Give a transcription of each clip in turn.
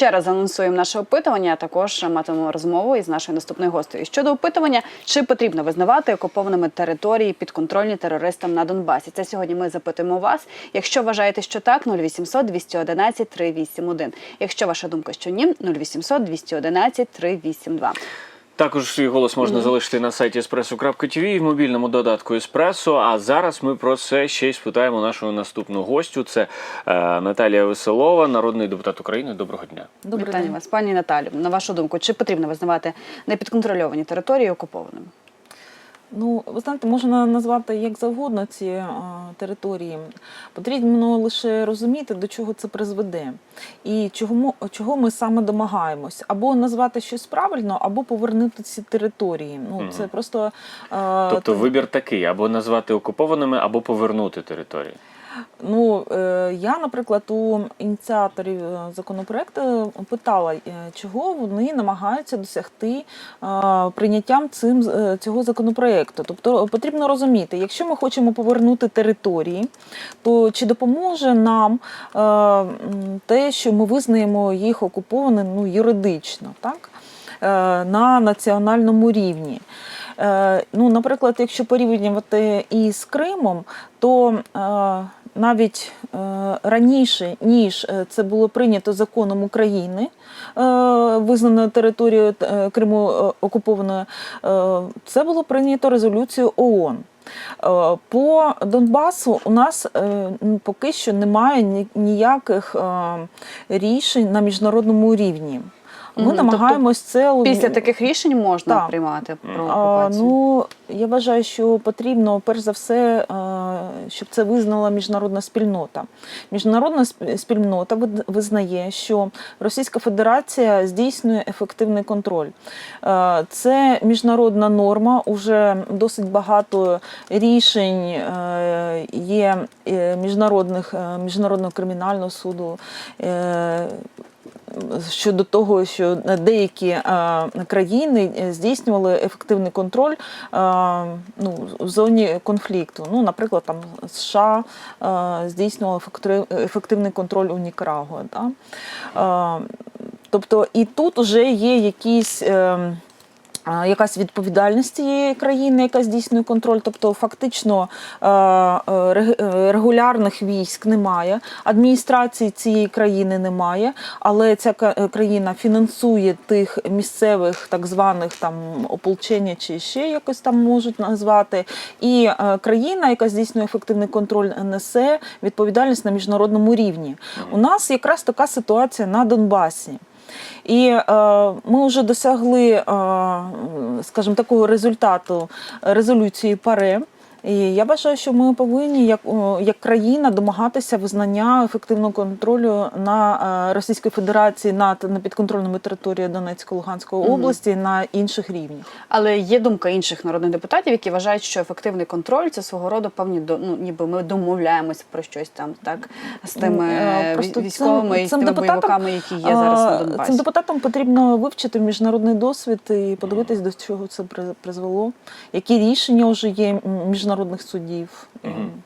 ще раз анонсуємо наше опитування. а Також матимемо розмову із нашою наступною гостею. Щодо опитування, чи потрібно визнавати окупованими території підконтрольні терористам на Донбасі? Це сьогодні ми запитуємо вас. Якщо вважаєте, що так, 0800 211 381. Якщо ваша думка, що ні, 0800 211 382. Також свій голос можна залишити на сайті espresso.tv і в мобільному додатку Еспресо. А зараз ми про це ще й спитаємо нашого наступного гостю. Це е, Наталія Веселова, народний депутат України. Доброго дня. Доброго дня вас, пані Наталю. На вашу думку, чи потрібно визнавати непідконтрольовані території окупованими? Ну, ви знаєте, можна назвати як завгодно ці а, території. Потрібно лише розуміти, до чого це призведе, і чого, чого ми саме домагаємось. Або назвати щось правильно, або повернути ці території. Ну, це просто а, Тобто ти... вибір такий: або назвати окупованими, або повернути території. Ну, е, я, наприклад, у ініціаторів е, законопроекту питала, е, чого вони намагаються досягти прийняттям цим цього законопроекту. Тобто потрібно розуміти, якщо ми хочемо повернути території, то чи допоможе нам те, що ми визнаємо їх окупованими ну, юридично, так? на національному рівні. Ну, наприклад, якщо порівнювати із Кримом, то навіть е, раніше, ніж е, це було прийнято законом України, е, визнаною територією Криму окупованою, це було прийнято резолюцією ООН. По Донбасу у нас е, поки що немає ніяких рішень на міжнародному рівні. Ми Мгм, намагаємось це Після таких рішень можна Так. приймати про а, ну, я вважаю, що потрібно перш за все, е, щоб це визнала міжнародна спільнота. Міжнародна спільнота визнає, що Російська Федерація здійснює ефективний контроль. Е, Це міжнародна норма. Уже досить багато рішень е, є міжнародних міжнародного кримінального суду. Щодо того, що деякі е, країни е, здійснювали ефективний контроль е, ну, в зоні конфлікту. Ну, наприклад, там США здійснювали ефективний контроль у Нікарагуа. Да? Тобто і тут вже є якісь. Якась відповідальність цієї країни, яка здійснює контроль, тобто фактично е, е, е, регулярних військ немає, адміністрації цієї країни немає, але ця країна фінансує тих місцевих так званих там ополчення чи ще якось там можуть назвати. І країна, яка здійснює ефективний контроль, несе відповідальність на міжнародному рівні. У нас якраз така ситуація на Донбасі. І е, ми вже досягли, е, скажімо, такого результату резолюції ПАРЕ. І я вважаю, що ми повинні, як, як країна, домагатися визнання ефективного контролю на е, Російської Федерації над на підконтрольними територіями Донецької Луганської області на інших рівнях. Але є думка інших народних депутатів, які вважають, що ефективний контроль це свого роду певні ну, ніби ми домовляємося про щось там, так з тими Ну, е, е, просто військовими цим- і з тими бойовиками, які є зараз на Донбасі. Цим депутатам потрібно вивчити міжнародний досвід і подивитись, до чого це при- призвело, які рішення вже є м, міжнародних судів. Мгм.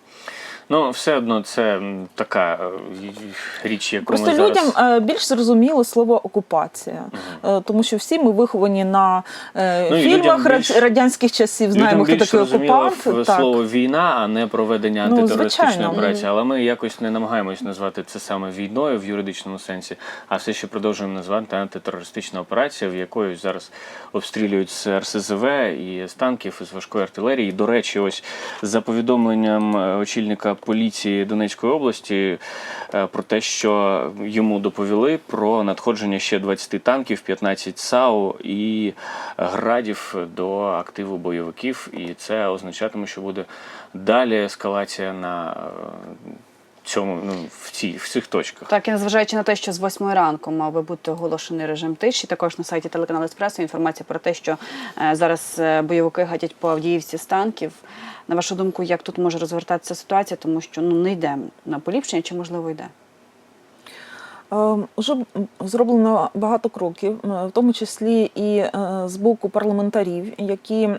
Ну, все одно це така е, річ, яку Просто ми людям е, більш зрозуміло слово окупація, Е, тому що всі ми виховані на Ну, фільмах більш- радянських часів, знаємо, Людям хто такий окупант. Так. слово війна, а не проведення Ну, антитерористичної операції. Але ми якось не намагаємось назвати це саме війною в юридичному сенсі, а все ще продовжуємо назвати антитерористична операція, в якої зараз обстрілюють з РСЗВ і з танків, і з важкої артилерії. І, До речі, ось за повідомленням очільника поліції Донецької області е, про те, що йому доповіли про надходження ще 20 танків, 15 САУ і градів до активу бойовиків, і це означатиме, що буде далі ескалація на е, цьому ну в цій в цих точках. Так, і незважаючи на те, що з 8 ранку мав би бути оголошений режим тиші, також на сайті телеканалу Еспресо інформація про те, що е, зараз е, бойовики гатять по Авдіївці з танків. На вашу думку, як тут може розвертатися ситуація, тому що ну не йде на поліпшення, чи можливо йде? Е, Вже зроблено багато кроків, в тому числі і е, з боку парламентарів, які е,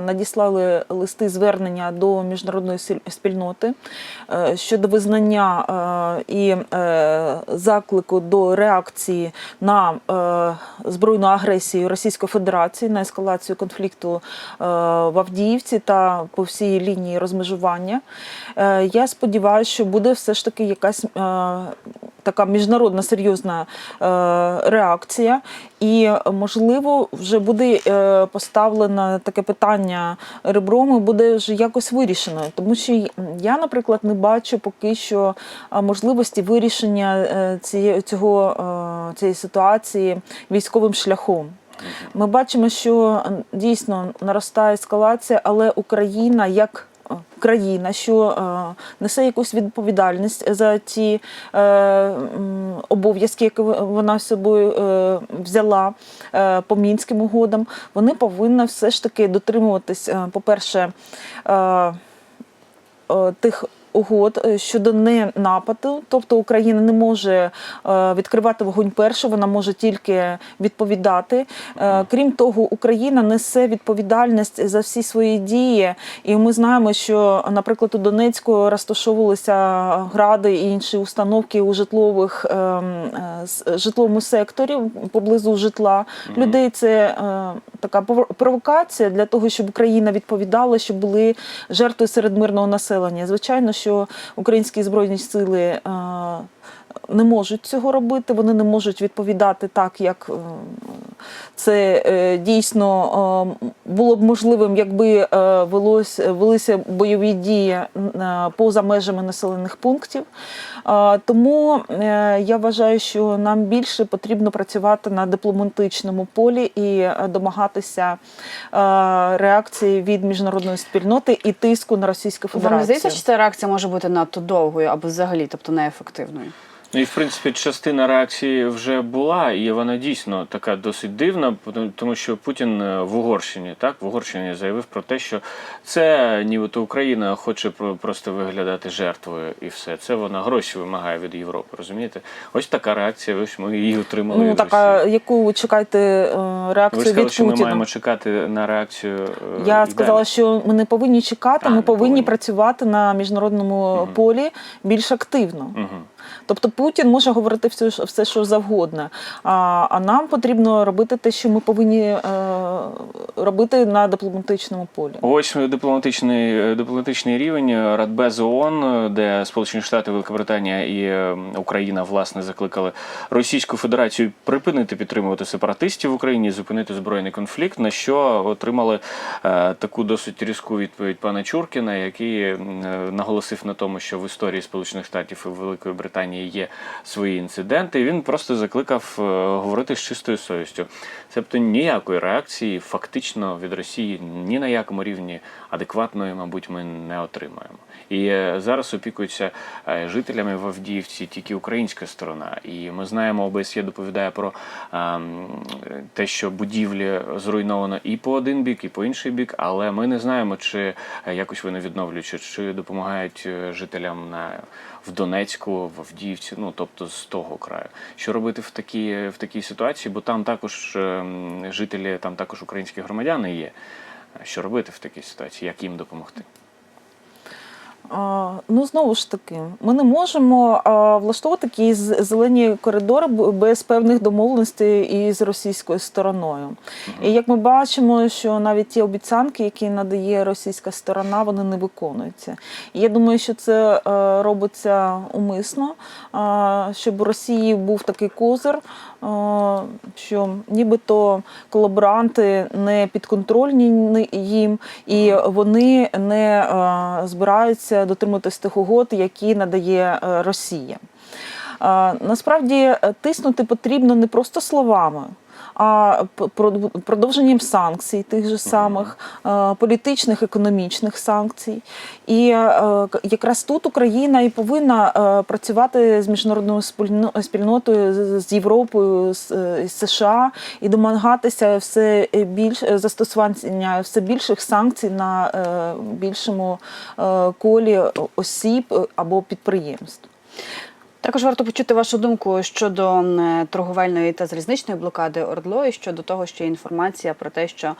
надіслали листи звернення до міжнародної спільноти е, щодо визнання і заклику до реакції на збройну агресію Російської Федерації на ескалацію конфлікту в Авдіївці та по всій лінії розмежування. Я сподіваюся, що буде все ж таки якась така міжнародна серйозна е, реакція, і можливо вже буде е, поставлено таке питання ребром і буде вже якось вирішено. Тому що я, наприклад, не бачу поки що е, можливості вирішення цього цієї ситуації військовим шляхом. Ми бачимо, що дійсно наростає ескалація, але Україна як країна, що е, несе якусь відповідальність за ті е, обов'язки, які вона з собою е, взяла е, по мінським угодам, вони повинні все ж таки дотримуватись, е, по-перше, е, е, тих угод е, щодо не нападу, тобто Україна не може е, відкривати вогонь першу, вона може тільки відповідати. Е, Крім того, Україна несе відповідальність за всі свої дії, і ми знаємо, що, наприклад, у Донецьку розташовувалися гради і інші установки у житлових ем, житловому секторі поблизу житла людей. Це така провокація для того, щоб Україна відповідала, щоб були жертви серед мирного населення. Звичайно, що українські збройні сили. Не можуть цього робити, вони не можуть відповідати так, як е, це е, дійсно е, було б можливим, якби е, велися бойові дії е, поза межами населених пунктів. Тому я вважаю, що нам більше потрібно працювати на дипломатичному полі і домагатися реакції від міжнародної спільноти і тиску на Російську Вам Федерацію. здається, що ця реакція може бути надто довгою або взагалі, тобто неефективною? Ну і в принципі частина реакції вже була, і вона дійсно така досить дивна, тому- що Путін е, в Угорщині, так в Угорщині заявив про те, що це нібито Україна хоче про- просто виглядати жертвою, і все. Це вона гроші вимагає від Європи. Розумієте? Ось така реакція. Ось ми її отримали. Ну від так, а яку ви чекаєте е, Ви реакцію сказали, від що ми маємо чекати на реакцію. е, Я і сказала, далі. що ми не повинні чекати, А, ми повинні, повинні. працювати на міжнародному Мгм. полі більш активно. Мгм. Тобто Путін може говорити все, все що завгодно. А, а нам потрібно робити те, що ми повинні е, робити на дипломатичному полі. Ось дипломатичний дипломатичний рівень Радбез ООН, де Сполучені Штати, Великобританія і е, Україна власне закликали Російську Федерацію припинити підтримувати сепаратистів в Україні, зупинити збройний конфлікт. На що отримали е, таку досить різку відповідь пана Чуркіна, який е, наголосив на тому, що в історії Сполучених Штатів і Великої Британії є свої інциденти. Він просто закликав е, говорити з чистою совістю. Тобто ніякої реакції фактично від Росії ні на якому рівні адекватної, мабуть, ми не отримаємо. І е, зараз опікуються е, жителями в Авдіївці тільки українська сторона. І ми знаємо, ОБСЄ доповідає про ем, те, що будівлі зруйновано і по один бік, і по інший бік, але ми не знаємо, чи якось вони відновлюються, чи допомагають жителям на в Донецьку, в Авдіївці, ну тобто з того краю. Що робити в такій, в такій ситуації? Бо там також ем, жителі, там також українські громадяни є. Що робити в такій ситуації? Як їм допомогти? Ну, знову ж таки, ми не можемо влаштовувати якісь зелені коридори без певних домовленостей із російською стороною. І як ми бачимо, що навіть ті обіцянки, які надає російська сторона, вони не виконуються. І я думаю, що це е, робиться умисно, щоб у Росії був такий козир, що нібито колаборанти не підконтрольні їм, і вони не збираються дотримуватись тих угод, які надає е, Росія. Насправді е, тиснути потрібно не просто словами. А про- продовженням санкцій, тих же самих е, політичних, економічних санкцій. І е, якраз тут Україна і повинна е, працювати з міжнародною спільно- спільнотою, з- Європою, з, США і домагатися все більш застосування все більших санкцій на більшому колі осіб або підприємств. Також варто почути вашу думку щодо торговельної та залізничної блокади Ордло і щодо того, що є інформація про те, що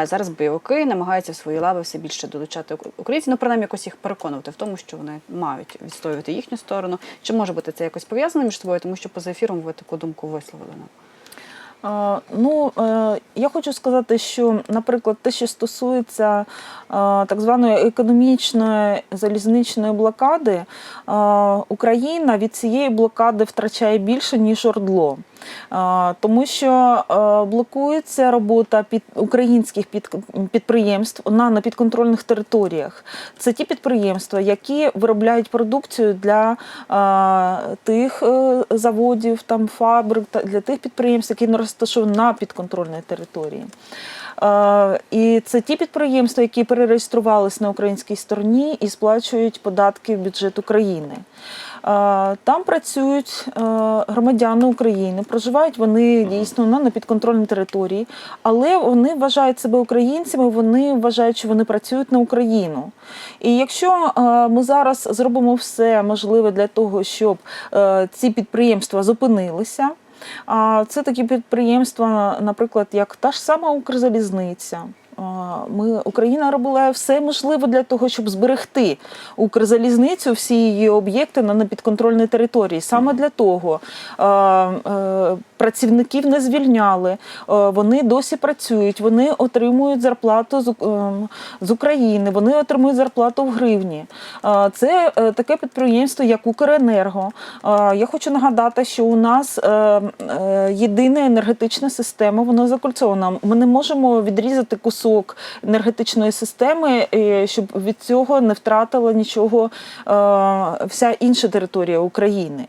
е, зараз бойовики намагаються в свої лави все більше долучати українці українців, ну принаймні якось їх переконувати в тому, що вони мають відстоювати їхню сторону. Чи може бути це якось пов'язано між собою, тому що поза ефіром ви таку думку висловили нам? Ну, е, я хочу сказати, що, наприклад, те, що стосується так званої економічної залізничної блокади, Україна від цієї блокади втрачає більше, ніж Ордло. Тому що е, блокується робота під українських під, підприємств на непідконтрольних територіях. Це ті підприємства, які виробляють продукцію для е, тих е, заводів, там фабрик, для тих підприємств, які не розташовані на підконтрольній території. І це ті підприємства, які перереєструвалися на українській стороні і сплачують податки в бюджет України. Там працюють е, громадяни України, проживають вони дійсно на непідконтрольній території, але вони вважають себе українцями, вони вважають, що вони працюють на Україну. І якщо е, ми зараз зробимо все можливе для того, щоб е, ці підприємства зупинилися. А це такі підприємства, наприклад, як та ж сама Укрзалізниця. Ми Україна робила все можливе для того, щоб зберегти Укрзалізницю, всі її об'єкти на непідконтрольній території. Саме для того е, працівників не звільняли, е, вони досі працюють, вони отримують зарплату з, ем, України, вони отримують зарплату в гривні. Е, Це е, таке підприємство, як Укренерго. Я хочу нагадати, що у нас е, е, єдина енергетична система, вона закольцована. Ми не можемо відрізати кусок енергетичної системи, щоб від цього не втратила нічого вся інша територія України.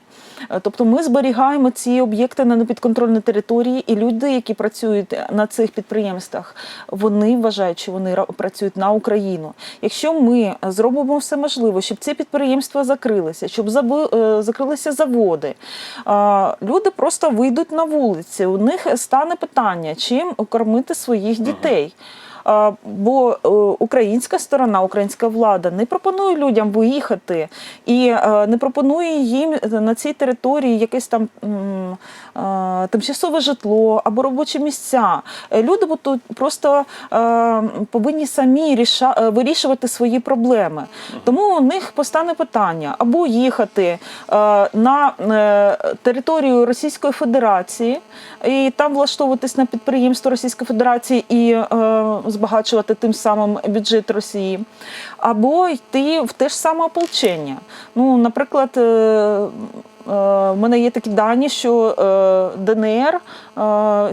Тобто ми зберігаємо ці об'єкти на непідконтрольній території, і люди, які працюють на цих підприємствах, вони вважають, що вони ра- працюють на Україну. Якщо ми зробимо все можливе, щоб ці підприємства закрилися, щоб е, закрилися заводи, люди просто вийдуть на вулиці. У них стане питання, чим кормити своїх дітей. Бо е, українська сторона, українська влада не пропонує людям виїхати і е, не пропонує їм на цій території якесь там е, тимчасове житло або робочі місця. Люди будуть просто повинні самі вирішувати свої проблеми. Тому у них постане питання або їхати на територію Російської Федерації і там влаштовуватись на підприємство Російської Федерації і збагачувати тим самим бюджет Росії, або йти в те ж саме ополчення. Ну, наприклад, е, е, в мене є такі дані, що е, ДНР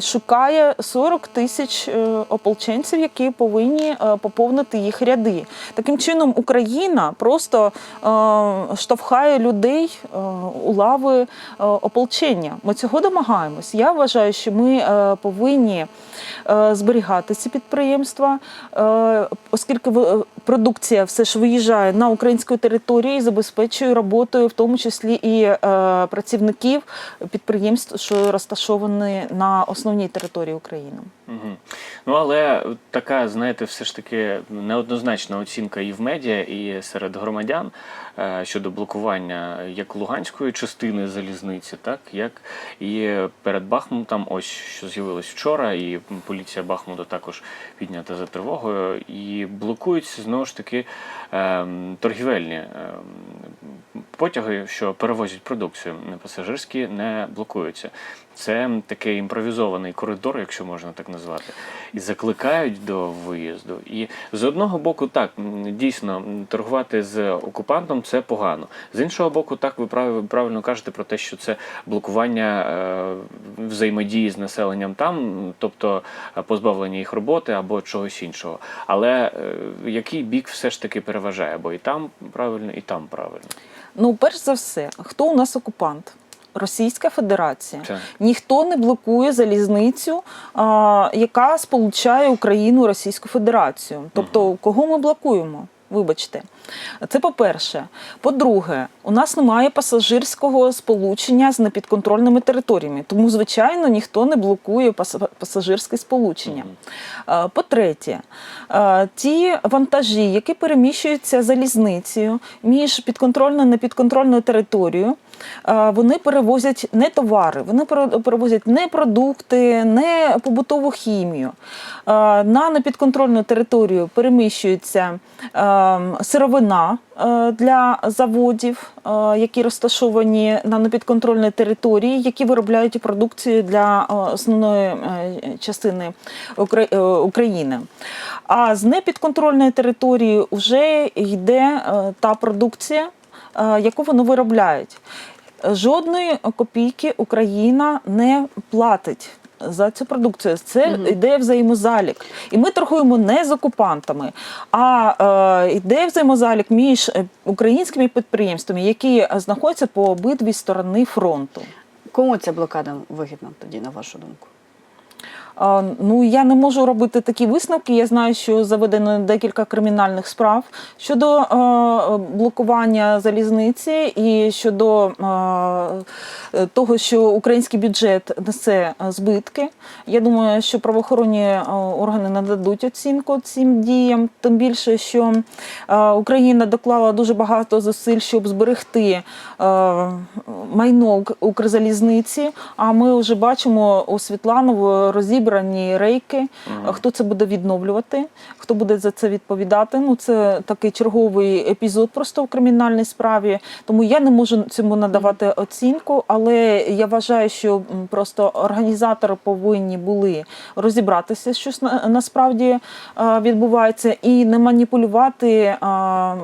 шукає 40 тисяч е, ополченців, які повинні е, поповнити їх ряди. Таким чином, Україна просто е, штовхає людей е, у лави е, ополчення. Ми цього домагаємось. Я вважаю, що ми е, повинні е, зберігати ці підприємства, е, оскільки продукція все ж виїжджає на українську територію і забезпечує роботою, в тому числі і е, працівників підприємств, що розташовані на основній території України. Угу. Ну але така, знаєте, все ж таки неоднозначна оцінка і в медіа, і серед громадян е, щодо блокування як луганської частини залізниці, так як і перед Бахмутом, ось що з'явилось вчора, і поліція Бахмута також піднята за тривогою, і блокуються знову ж таки ем, торгівельні ем, потяги, що перевозять продукцію пасажирські, не блокуються. Це такий імпровізований коридор, якщо можна так назвати, і закликають до виїзду. І з одного боку, так дійсно торгувати з окупантом це погано. З іншого боку, так ви прав- правильно кажете про те, що це блокування е, взаємодії з населенням там, тобто е, позбавлення їх роботи або чогось іншого. Але е, який бік все ж таки переважає? Бо і там правильно, і там правильно. Ну, перш за все, хто у нас окупант? Російська Федерація. Так. Ніхто не блокує залізницю, а, яка сполучає Україну і Російську Федерацію. Тобто, кого ми блокуємо? Вибачте, це по-перше. По-друге, у нас немає пасажирського сполучення з непідконтрольними територіями, тому, звичайно, ніхто не блокує пасажирське сполучення. По-третє, ті вантажі, які переміщуються залізницею між підконтрольною і непідконтрольною територією, вони перевозять не товари, вони пере- перевозять не продукти, не побутову хімію. На непідконтрольну територію переміщується сировина для заводів, які розташовані на непідконтрольній території, які виробляють продукцію для основної е, частини е, України. А з непідконтрольної території вже йде е, та продукція, яку вони виробляють. Жодної копійки Україна не платить. За цю продукцію це йде взаємозалік, і ми торгуємо не з окупантами, а е, йде взаємозалік між е, українськими підприємствами, які е, знаходяться по обидві сторони фронту. Кому ця блокада вигідна тоді, на вашу думку? Ну я не можу робити такі висновки. Я знаю, що заведено декілька кримінальних справ щодо е, блокування залізниці і щодо е, того, що український бюджет несе е, збитки. Я думаю, що правоохоронні е, органи нададуть оцінку цим діям. Тим більше, що е, Україна доклала дуже багато зусиль, щоб зберегти е, майно Ук- Укрзалізниці. А ми вже бачимо у Світланову розібрані рейки. Хто це буде відновлювати? Хто буде за це відповідати? Ну це такий черговий епізод просто в кримінальній справі. Тому я не можу цьому надавати оцінку, але я вважаю, що просто організатори повинні були розібратися, що насправді е, відбувається, і не маніпулювати е,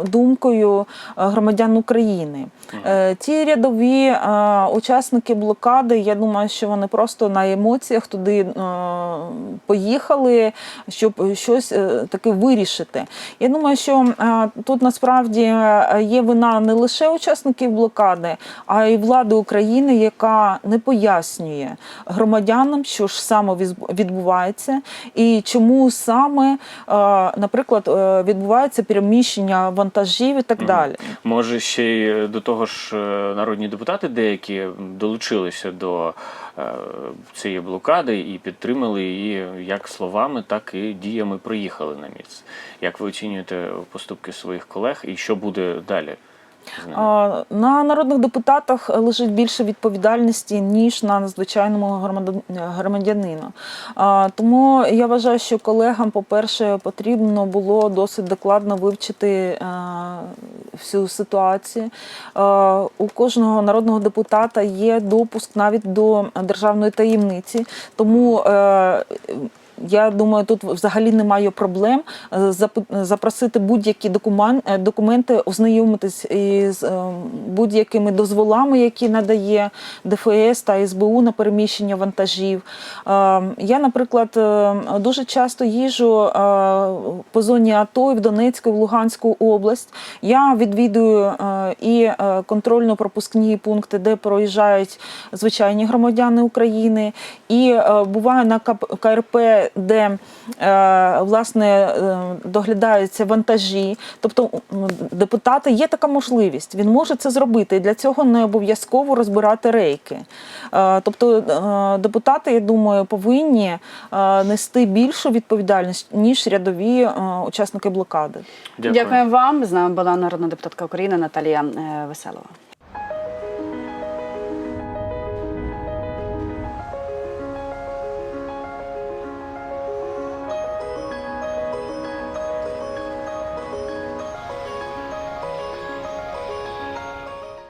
думкою е, громадян України. Е, Ті рядові учасники блокади, я думаю, що вони просто на емоціях туди поїхали, щоб щось е, таке вирішити. Я думаю, що е, тут насправді е, є вина не лише учасників блокади, а й влади України, яка не пояснює громадянам, що ж саме відбувається, і чому саме, наприклад, відбувається переміщення вантажів і так далі. Може, ще й до того ж народні депутати деякі долучилися до цієї блокади і підтримали її як словами, так і діями приїхали на місце. Як ви оцінюєте поступки своїх колег і що буде далі? На народних депутатах лежить більше відповідальності, ніж на звичайному громадян- громадянину. Тому я вважаю, що колегам, по-перше, потрібно було досить докладно вивчити всю ситуацію. У кожного народного депутата є допуск навіть до державної таємниці. Тому е, я думаю, тут взагалі немає проблем е, запросити будь-які е, документи, ознайомитись із е, будь-якими дозволами, які надає ДФС та СБУ на переміщення вантажів. Е, Я, наприклад, е, дуже часто їжу е, по зоні АТО в Донецьку, в Луганську область. Я відвідую е, і е, контрольно-пропускні пункти, де проїжджають звичайні громадяни України, і е, буваю на КП- КРП, де е, власне е, доглядаються вантажі. Тобто депутати є така можливість, він може це зробити. І для цього не обов'язково розбирати рейки. Е, Тобто е, депутати, я думаю, повинні е, нести більшу відповідальність ніж рядові е, учасники блокади. Дякуємо вам. З нами була народна депутатка України Наталія Веселова.